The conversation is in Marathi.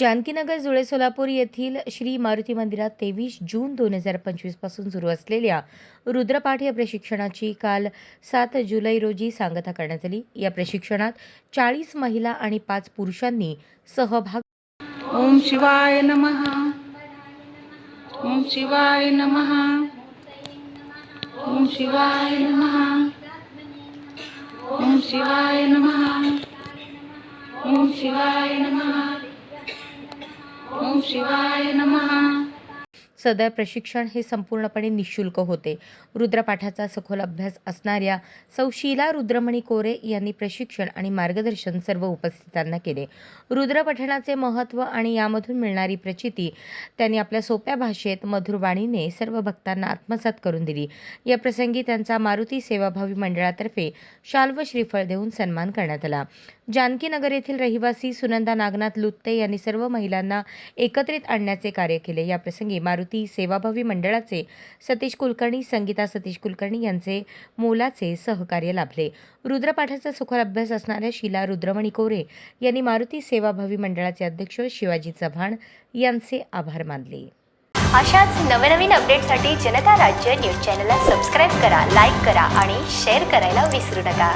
जानकीनगर जुळे सोलापूर येथील श्री मारुती मंदिरात तेवीस जून दोन हजार पंचवीसपासून सुरू असलेल्या रुद्रपाठ या प्रशिक्षणाची काल सात जुलै रोजी सांगता करण्यात आली. या प्रशिक्षणात चाळीस महिला आणि पाच पुरुषांनी सहभाग ओम शिवाय नमः. ओम शिवाय नमः. ओम शिवाय नमः. ओम शिवाय नमः. ओम शिवाय नमः. शिवाय नमः। सदर प्रशिक्षण हे संपूर्णपणे निशुल्क होते. रुद्रपाठाचा सखोल अभ्यास असणाऱ्या सौशीला रुद्रमणी कोरे यांनी प्रशिक्षण आणि मार्गदर्शन सर्व उपस्थितांना केले. रुद्रपठणाचे महत्त्व आणि यामधून मिळणारी प्रचिती त्यांनी आपल्या सोप्या भाषेत मधुरवाणीने सर्व भक्तांना आत्मसात करून दिली. या प्रसंगी त्यांचा मारुती सेवाभावी मंडळातर्फे शाल व श्रीफळ देऊन सन्मान करण्यात आला. जानकीनगर येथील रहिवासी सुनंदा नागनाथ लुत्ते यांनी सर्व महिलांना एकत्रित आणण्याचे कार्य केले. या प्रसंगी मारुती सेवाभावी मंडळाचे सतीश कुलकर्णी संगीता सतीश कुलकर्णी यांचे मोलाचे सहकार्य लाभले. रुद्रपाठाचा सखोल अभ्यास असणाऱ्या शीला रुद्रमणी कोरे यांनी मारुती सेवाभावी मंडळाचे अध्यक्ष शिवाजी चव्हाण यांचे आभार मानले. अशाच नवनवीन अपडेटसाठी जनता राज्य न्यूज चॅनलला सबस्क्राईब करा लाईक करा आणि शेअर करायला विसरू नका.